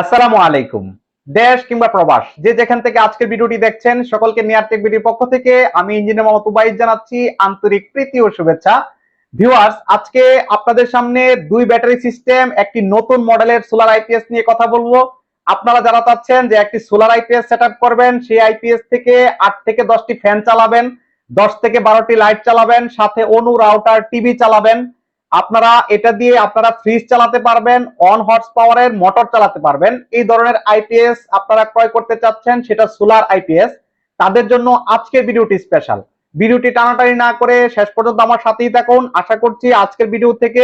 আসসালামু আলাইকুম। দেশ কিংবা প্রবাস, যে যেখান থেকে আজকের ভিডিওটি দেখছেন, সকলকে নিয়ার টেক ভিডিওর পক্ষ থেকে আমি ইঞ্জিনিয়ার মোহাম্মদ উবাইদ জানাচ্ছি আন্তরিক প্রীতি ও শুভেচ্ছা। ভিউয়ার্স আজকে আপনাদের সামনে দুই ব্যাটারি সিস্টেম, একটি নতুন মডেলের সোলার আইপিএস নিয়ে কথা বলব। আপনারা যারা চাচ্ছেন যে একটি সোলার আইপিএস সেট করবেন, সেই আইপিএস থেকে আট থেকে দশটি ফ্যান চালাবেন, দশ থেকে বারোটি লাইট চালাবেন, সাথে অনু, রাউটার, টিভি চালাবেন। আপনারা এটা দিয়ে আপনারা ফ্রিজ চালাতে পারবেন অন হর্স পাওয়ারের মোটর চালাতে পারবেন। এই ধরনের আইপিএস আপনারা ক্রয় করতে চাচ্ছেন, সেটা সোলার আইপিএস তাদের জন্য আজকের ভিডিওটি স্পেশাল ভিডিওটি টানাটানি না করে শেষ পর্যন্ত আমার সাথেই থাকুন। আশা করছি আজকের ভিডিও থেকে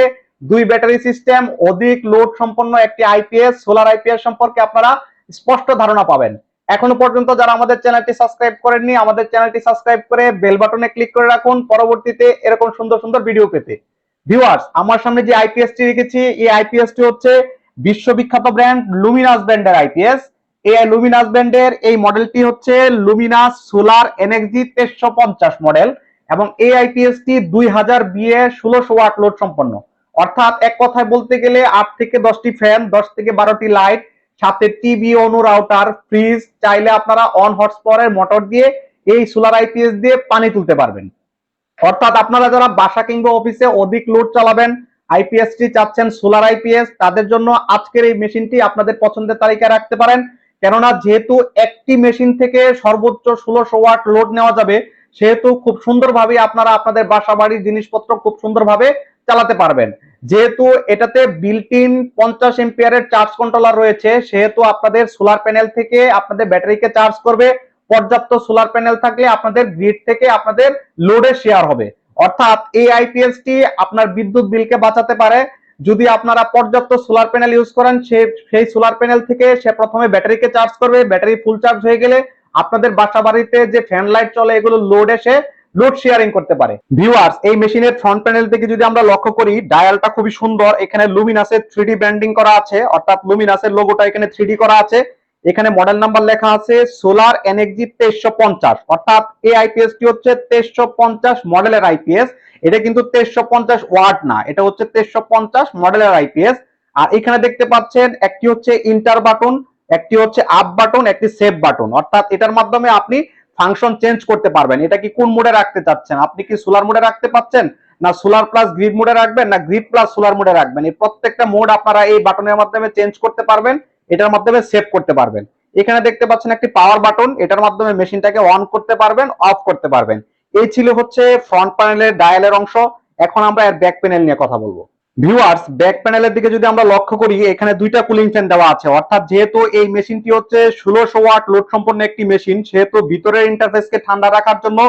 দুই ব্যাটারি সিস্টেম অধিক লোড সম্পন্ন একটি আইপিএস সোলার আইপিএস সম্পর্কে আপনারা স্পষ্ট ধারণা পাবেন। এখনও পর্যন্ত যারা আমাদের চ্যানেলটি সাবস্ক্রাইব করেননি, আমাদের চ্যানেলটি সাবস্ক্রাইব করে বেল বাটনে ক্লিক করে রাখুন। পরবর্তীতে এরকম সুন্দর সুন্দর ভিডিও পেতে। ভিউয়ার্স আমার সামনে যে আইপিএস টি রেখেছি, এই আইপিএস টি হচ্ছে বিশ্ববিখ্যাত ব্র্যান্ড লুমিনাস ব্র্যান্ডের আইপিএস এই লুমিনাস ব্র্যান্ডের এই মডেলটি হচ্ছে লুমিনাস সোলার এনএক্সজি তেইশশো পঞ্চাশ মডেল এবং এই আইপিএস টি দুই হাজার বিএ ষোলোশো ওয়াট লোড সম্পন্ন। অর্থাৎ এক কথায় বলতে গেলে আট থেকে দশটি ফ্যান দশ থেকে বারোটি লাইট সাথে টিভি অনু রাউটার ফ্রিজ চাইলে আপনারা অন হর্স পাওয়ারের মোটর দিয়ে এই সোলার আইপিএস দিয়ে পানি তুলতে পারবেন। অর্থাৎ আপনারা যারা বাসা কিংবা অফিসে অধিক লোড চালাবেন আইপিএস টি চাচ্ছেন সোলার আইপিএস তাদের জন্য আজকের এই মেশিনটি আপনাদের পছন্দের তালিকায় রাখতে পারেন। কেননা যেহেতু একটি মেশিন থেকে সর্বোচ্চ ষোলোশো ওয়াট লোড নেওয়া যাবে, সেহেতু খুব সুন্দরভাবে আপনারা আপনাদের বাসা বাড়ির জিনিসপত্র খুব সুন্দরভাবে চালাতে পারবেন। যেহেতু এটাতে বিল্ট ইন পঞ্চাশ এম্পিয়ারের চার্জ কন্ট্রোলার রয়েছে, সেহেতু আপনাদের সোলার প্যানেল থেকে আপনাদের ব্যাটারিকে চার্জ করবে পর্যাপ্ত সোলার প্যানেল থাকলে আপনাদের গ্রিড থেকে আপনাদের লোডে শেয়ার হবে। অর্থাৎ এই আইপিএস টি আপনার বিদ্যুৎ বিলকে বাঁচাতে পারে। যদি আপনারা পর্যাপ্ত সোলার প্যানেল ইউজ করেন, সে, সেই সোলার প্যানেল থেকে সে প্রথমে ব্যাটারিকে চার্জ করবে ব্যাটারি ফুল চার্জ হয়ে গেলে আপনাদের বাসা বাড়িতে যে ফ্যান লাইট চলে, এগুলো লোড এসে লোড শেয়ারিং করতে পারে। ভিউয়ার্স এই মেশিনের ফ্রন্ট প্যানেল থেকে যদি আমরা লক্ষ্য করি ডায়ালটা খুবই সুন্দর। এখানে লুমিনাসের থ্রি ব্র্যান্ডিং করা আছে। অর্থাৎ লুমিনাসের লোগোটা এখানে থ্রি করা আছে। এখানে মডেল নাম্বার লেখা আছে সোলার এনএক্সজি তেইশশো পঞ্চাশ। অর্থাৎ এই আইপিএস টি হচ্ছে তেইশশো পঞ্চাশ মডেলের আইপিএস এটা কিন্তু তেইশশো পঞ্চাশ ওয়াট না, এটা হচ্ছে তেইশশো পঞ্চাশ মডেলের আইপিএস আর এখানে দেখতে পাচ্ছেন একটি হচ্ছে ইন্টার বাটন একটি হচ্ছে আপ বাটন একটি সেভ বাটন অর্থাৎ এটার মাধ্যমে আপনি ফাংশন চেঞ্জ করতে পারবেন। এটা কি কোন মোডে রাখতে চাচ্ছেন? আপনি কি সোলার মোডে রাখতে পাচ্ছেন? না সোলার প্লাস গ্রিড মোডে রাখবেন? না গ্রিড প্লাস সোলার মোডে রাখবেন? এই প্রত্যেকটা মোড আপনারা এই বাটনের মাধ্যমে চেঞ্জ করতে পারবেন। এটার মাধ্যমে সেভ করতে পারবেন। এখানে দেখতে পাচ্ছেন একটি পাওয়ার বাটন এটার মাধ্যমে মেশিনটাকে অন করতে পারবেন অফ করতে পারবেন। এই ছিল হচ্ছে ফ্রন্ট প্যানেলের ডায়ালের অংশ। এখন আমরা এর ব্যাক প্যানেল নিয়ে কথা বলব। ভিউয়ার্স ব্যাক প্যানেলের দিকে যদি আমরা লক্ষ্য করি, এখানে দুইটা কুলিং ফ্যান দেওয়া আছে। অর্থাৎ যেহেতু এই মেশিনটি হচ্ছে ষোলোশো ওয়াট লোড সম্পন্ন একটি মেশিন সেহেতু ভিতরের ইন্টারফেসকে ঠান্ডা রাখার জন্য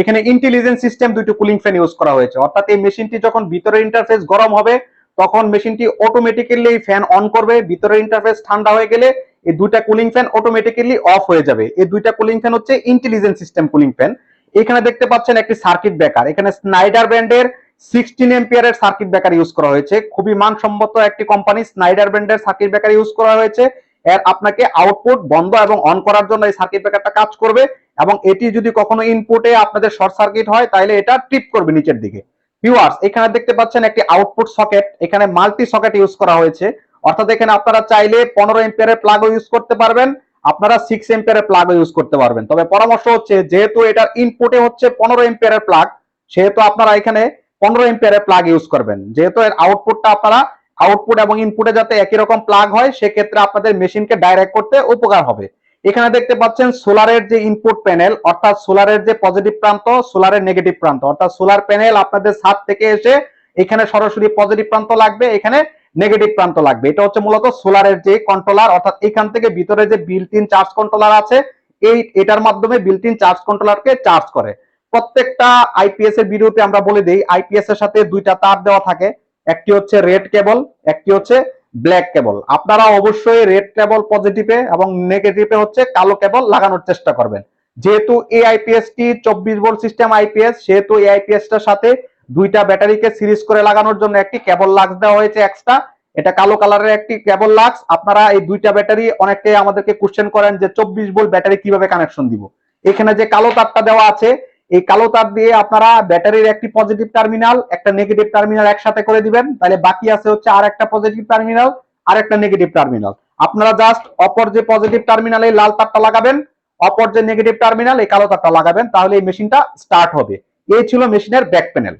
এখানে ইন্টেলিজেন্স সিস্টেম দুইটি কুলিং ফ্যান ইউজ করা হয়েছে। অর্থাৎ এই মেশিনটি যখন ভিতরের ইন্টারফেস গরম হবে তখন মেশিনটি অটোমেটিক্যালি ফ্যান অন করবে, ভিতরের ইন্টারফেস ঠান্ডা হয়ে গেলে এই দুইটা কুলিং ফ্যান অটোমেটিক্যালি অফ হয়ে যাবে। এই দুইটা কুলিং ফ্যান হচ্ছে ইন্টেলিজেন্ট সিস্টেম কুলিং ফ্যান এখানে দেখতে পাচ্ছেন একটি সার্কিট ব্রেকার এখানে স্নাইডার ব্র্যান্ডের সিক্সটিন এম্পিয়ারের সার্কিট ব্রেকার ইউজ করা হয়েছে। খুবই মানসম্মত একটি কোম্পানি স্নাইডার ব্র্যান্ডের সার্কিট ব্রেকার ইউজ করা হয়েছে। এর আপনাকে আউটপুট বন্ধ এবং অন করার জন্য এই সার্কিট ব্রেকারটা কাজ করবে এবং এটি যদি কখনো ইনপুটে আপনাদের শর্ট সার্কিট হয়, তাহলে এটা ট্রিপ করবে নিচের দিকে। ভিউয়ার্স এখানে দেখতে পাচ্ছেন একটি আউটপুট সকেট এখানে মাল্টি সকেট ইউজ করা হয়েছে। অর্থাৎ এখানে আপনারা চাইলে পনেরো এম্পিয়ারের প্লাগও ইউজ করতে পারবেন, আপনারা সিক্স এম্পিয়ারের প্লাগও ইউজ করতে পারবেন। তবে পরামর্শ হচ্ছে, যেহেতু এটার ইনপুটে হচ্ছে পনেরো এম্পিয়ারের প্লাগ সেহেতু আপনারা এখানে পনেরো এম্পিয়ারের প্লাগ ইউজ করবেন। যেহেতু এর আউটপুটটা আপনারা আউটপুট এবং ইনপুটে যাতে একই রকম প্লাগ হয়, সেক্ষেত্রে আপনাদের মেশিনকে ডাইরেক্ট করতে উপকার হবে। এখানে দেখতে পাচ্ছেন সোলারের যে ইনপুট প্যানেল অর্থাৎ সোলারের যে পজিটিভ প্রান্ত, সোলারের নেগেটিভ প্রান্ত। অর্থাৎ সোলার প্যানেল আপনাদের ছাদ থেকে এসে এখানে সরাসরি পজিটিভ প্রান্ত লাগবে, এখানে নেগেটিভ প্রান্ত লাগবে। এটা হচ্ছে মূলত সোলারের যে কন্ট্রোলার অর্থাৎ এখান থেকে ভিতরে যে বিল্ট ইন চার্জ কন্ট্রোলার আছে, এই, এটার মাধ্যমে বিল্ট ইন চার্জ কন্ট্রোলারকে চার্জ করে। প্রত্যেকটা আইপিএস এর ভিডিওতে আমরা বলে দিই আইপিএস এর সাথে দুইটা তার দেওয়া থাকে। একটি হচ্ছে রেড কেবল একটি হচ্ছে ব্ল্যাক কেবল আপনারা অবশ্যই রেড কেবল পজিটিভে এবং নেগেটিভে হচ্ছে কালো কেবল লাগানোর চেষ্টা করবেন। যেহেতু এই আইপিএস টি চব্বিশ ভোল্ট সিস্টেম আইপিএস সেহেতু এই আইপিএস টার সাথে দুইটা ব্যাটারিকে সিরিজ করে লাগানোর জন্য একটি কেবল লাক্স দেওয়া হয়েছে এক্সট্রা এটা কালো কালারের একটি কেবল লাক্স আপনারা এই দুইটা ব্যাটারি অনেকে আমাদেরকে কোশ্চেন করেন যে চব্বিশ ভোল্ট ব্যাটারি কীভাবে কানেকশন দিব? এখানে যে কালো তারটা দেওয়া আছে এই কালো তার দিয়ে আপনারা ব্যাটারির একটি পজিটিভ টার্মিনাল একটা নেগেটিভ টার্মিনাল একসাথে করে দিবেন। তাহলে বাকি আছে হচ্ছে আর একটা পজিটিভ টার্মিনাল আর একটা নেগেটিভ টার্মিনাল আপনারা জাস্ট অপর যে পজিটিভ টার্মিনালে লাল তারটা লাগাবেন, অপর যে নেগেটিভ টার্মিনাল এই কালো তারটা লাগাবেন, তাহলে এই মেশিনটা স্টার্ট হবে। এই ছিল মেশিনের ব্যাক প্যানেল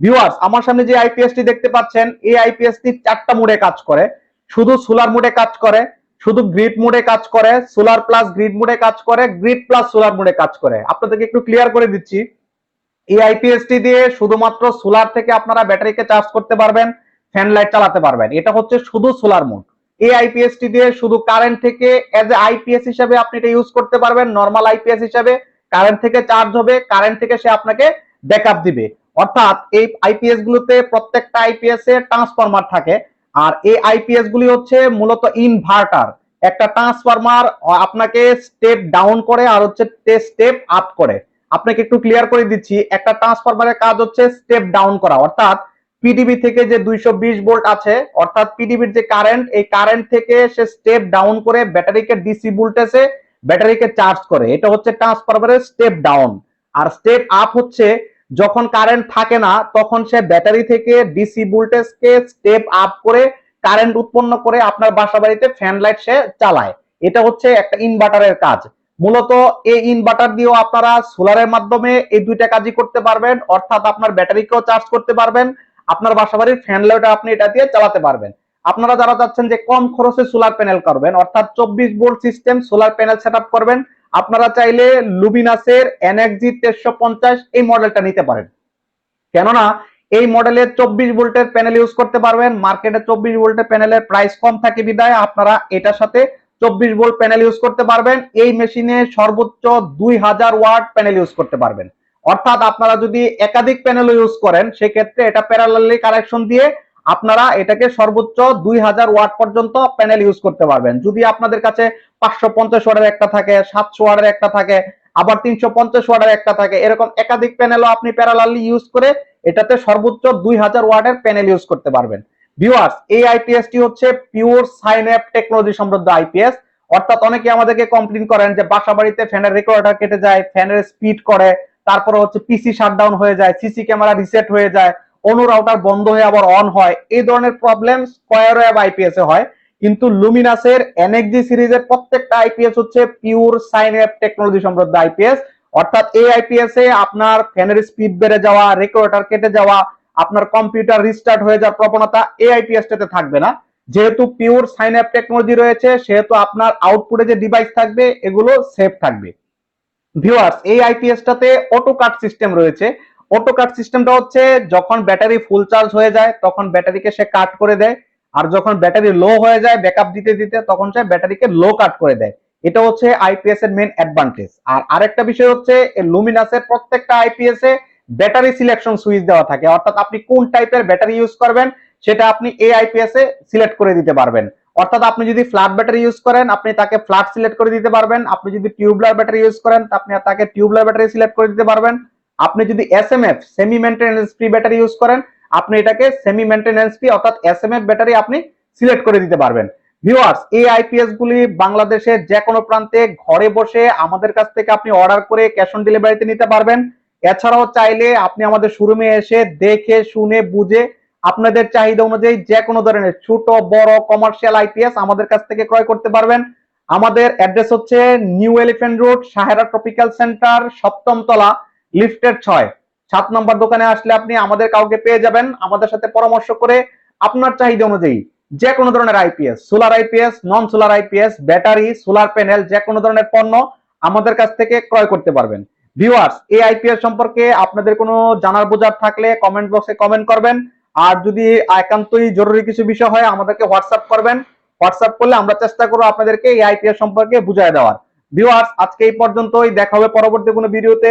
ভিউয়ার্স আমার সামনে যে আইপিএসটি দেখতে পাচ্ছেন, এই আইপিএসটি চারটা মোডে কাজ করে। শুধু সোলার মোডে কাজ করে শুধু গ্রিড মোডে কাজ করে সোলার প্লাস গ্রিড মোডে কাজ করে গ্রিড প্লাস সোলার মোডে কাজ করে। আপনাদেরকে একটু ক্লিয়ার করে দিচ্ছি। এই আইপিএসটি দিয়ে শুধুমাত্র সোলার থেকে আপনারা ব্যাটারিকে চার্জ করতে পারবেন ফ্যান লাইট চালাতে পারবেন। এটা হচ্ছে শুধু সোলার মোড এই আইপিএসটি দিয়ে শুধু কারেন্ট থেকে এজ এ আইপিএস হিসাবে আপনি এটা ইউজ করতে পারবেন নর্মাল আইপিএস হিসাবে। কারেন্ট থেকে চার্জ হবে কারেন্ট থেকে সে আপনাকে ব্যাকআপ দিবে। অর্থাৎ এই আইপিএস গুলোতে প্রত্যেকটা আইপিএস এ ট্রান্সফরমার থাকে। আর এই আইপিএস গুলি হচ্ছে মূলত ইনভার্টার একটা ট্রান্সফরমার আপনাকে স্টেপ ডাউন করে আর হচ্ছে স্টেপ আপ করে। আপনাকে একটু ক্লিয়ার করে দিচ্ছি, একটা ট্রান্সফরমারের কাজ হচ্ছে স্টেপ ডাউন করা। অর্থাৎ পিডিবি থেকে যে দুইশো বিশ ভোল্ট আছে, অর্থাৎ পিডিবির যে কারেন্ট এই কারেন্ট থেকে সে স্টেপ ডাউন করে ব্যাটারিকে ডিসি ভোল্টেজে ব্যাটারিকে চার্জ করে। এটা হচ্ছে ট্রান্সফরমারের স্টেপ ডাউন আর স্টেপ আপ হচ্ছে যখন কারেন্ট থাকে না, তখন সে ব্যাটারি থেকে ডিসি ভোল্টেজকে স্টেপ আপ করে কারেন্ট উৎপন্ন করে আপনার বাসা বাড়িতে ফ্যান লাইট সে চালায়। এটা হচ্ছে একটা ইনভার্টারের কাজ। মূলত এই ইনভার্টার দিয়েও আপনারা সোলারের মাধ্যমে এই দুইটা কাজই করতে পারবেন। অর্থাৎ আপনার ব্যাটারিকেও চার্জ করতে পারবেন। আপনার বাসা বাড়ির ফ্যান লাইট আপনি এটা দিয়ে চালাতে পারবেন। আপনারা যারা চাচ্ছেন যে কম খরচে সোলার প্যানেল করবেন, অর্থাৎ চব্বিশ volt system solar panel set করবেন আপনারা চাইলে লুমিনাসের এনএক্সজি তেরোশো পঞ্চাশ এই মডেলটা নিতে পারেন। কেননা এই মডেলের চব্বিশ ভোল্টের প্যানেল ইউজ করতে পারবেন মার্কেটে চব্বিশ ভোল্টের প্যানেলের প্রাইস কম থাকে বিদায় আপনারা এটার সাথে চব্বিশ ভোল্ট প্যানেল ইউজ করতে পারবেন, এই মেশিনে সর্বোচ্চ দুই হাজার ওয়াট প্যানেল ইউজ করতে পারবেন। অর্থাৎ আপনারা যদি একাধিক প্যানেল ইউজ করেন, সেক্ষেত্রে এটা প্যারালালি কানেকশন দিয়ে আপনারা এটাকে সর্বোচ্চ দুই হাজার ওয়াট পর্যন্ত প্যানেল ইউজ করতে পারবেন। যদি আপনাদের কাছে পাঁচশো পঞ্চাশ ওয়াটের একটা থাকে, সাতশো ওয়াটের একটা থাকে, আবার তিনশো পঞ্চাশ ওয়াটের একটা থাকে, এরকম একাধিক প্যানেলও আপনি প্যারালালি ইউজ করে এটাতে সর্বোচ্চ দুই হাজার ওয়াটের প্যানেল ইউজ করতে পারবেন। ভিউয়ার্স এই আইপিএসটি হচ্ছে পিওর সাইন অ্যাপ টেকনোলজি সমৃদ্ধ আইপিএস অর্থাৎ অনেকে আমাদেরকে কমপ্লেন করেন যে বাসা বাড়িতে ফ্যানের রেকর্ডার কেটে যায় ফ্যানের স্পিড করে, তারপরে হচ্ছে পিসি শাটডাউন হয়ে যায় সিসি ক্যামেরা রিসেট হয়ে যায়। অনু রাউটার বন্ধ হয়ে আবার অন হয়। এই ধরনের প্রবলেম স্কয়ার ওয়েব আইপিএস এ হয়। কিন্তু লুমিনাসের এনএক্সজি সিরিজের প্রত্যেকটা আইপিএস হচ্ছে পিওর সাইন অ্যাপ টেকনোলজি সমৃদ্ধ আইপিএস অর্থাৎ এই আইপিএস এ আপনার ফ্যানের স্পিড বেড়ে যাওয়া রেকর্ডার কেটে যাওয়া, আপনার কম্পিউটার রিস্টার্ট হয়ে যাওয়ার প্রবণতা এই আইপিএস টাতে থাকবে না। যেহেতু পিওর সাইন অ্যাপ টেকনোলজি রয়েছে, সেহেতু আপনার আউটপুটে যে ডিভাইস থাকবে, এগুলো সেফ থাকবে। ভিউয়ার্স এই আইপিএসটাতে অটো কাট সিস্টেম রয়েছে। অটো কাট সিস্টেমটা হচ্ছে যখন ব্যাটারি ফুল চার্জ হয়ে যায়, তখন ব্যাটারিকে সে কাট করে দেয়। আর যখন ব্যাটারি লো হয়ে যায় ব্যাকআপ দিতে দিতে, তখন সে ব্যাটারিকে লো কাট করে দেয়। এটা হচ্ছে আইপিএস এর মেন অ্যাডভান্টেজ আর আরেকটা বিষয় হচ্ছে লুমিনাসের প্রত্যেকটা আইপিএস এ ব্যাটারি সিলেকশন সুইচ দেওয়া থাকে। অর্থাৎ আপনি কোন টাইপের ব্যাটারি ইউজ করবেন, সেটা আপনি এই আইপিএস এ সিলেক্ট করে দিতে পারবেন। অর্থাৎ আপনি যদি ফ্ল্যাট ব্যাটারি ইউজ করেন, আপনি তাকে ফ্ল্যাট সিলেক্ট করে দিতে পারবেন। আপনি যদি টিউবলার ব্যাটারি ইউজ করেন আপনি তাকে টিউবলার ব্যাটারি সিলেক্ট করে দিতে পারবেন। আপনি যদি S M F semi maintenance free battery use করেন, আপনি এটাকে সেমি মেনটেন্যান্স ফ্রি অর্থাৎ এস এম এফ ব্যাটারি আপনি সিলেক্ট করে দিতে পারবেন। ভিউয়ার্স এই আইপিএস গুলি বাংলাদেশের যে কোনো প্রান্তে ঘরে বসে আমাদের কাছ থেকে আপনি অর্ডার করে ক্যাশ অন ডেলিভারিতে নিতে পারবেন। এছাড়াও চাইলে আপনি আমাদের শোরুমে এসে দেখে, শুনে, বুঝে আপনাদের চাহিদা অনুযায়ী যে কোনো ধরনের ছোট, বড় কমার্শিয়াল আইপিএস আমাদের কাছ থেকে ক্রয় করতে পারবেন। আমাদের অ্যাড্রেস হচ্ছে new elephant road Sahera tropical centre সপ্তম তলা লিফটের ছয়। সাত নম্বর দোকানে আসলে আপনি আমাদের কাউকে পেয়ে যাবেন। আমাদের সাথে পরামর্শ করে আপনার চাহিদা অনুযায়ী যে কোনো ধরনের IPS solar IPS non solar IPS battery, solar panel যে কোনো ধরনের পণ্য আমাদের কাছ থেকে ক্রয় করতে পারবেন। ভিউয়ার্স এই আইপিএস সম্পর্কে আপনাদের কোনো জানার বোঝার থাকলে কমেন্ট বক্সে কমেন্ট করবেন। আর যদি একান্তই জরুরি কিছু বিষয় হয়, আমাদেরকে হোয়াটসঅ্যাপ করবেন। হোয়াটসঅ্যাপ করলে আমরা চেষ্টা করব আপনাদেরকে এই আইপিএস সম্পর্কে বুঝাই দেওয়ার। ভিউয়ার্স আজকে এই পর্যন্তই। দেখা হবে পরবর্তী কোনো ভিডিওতে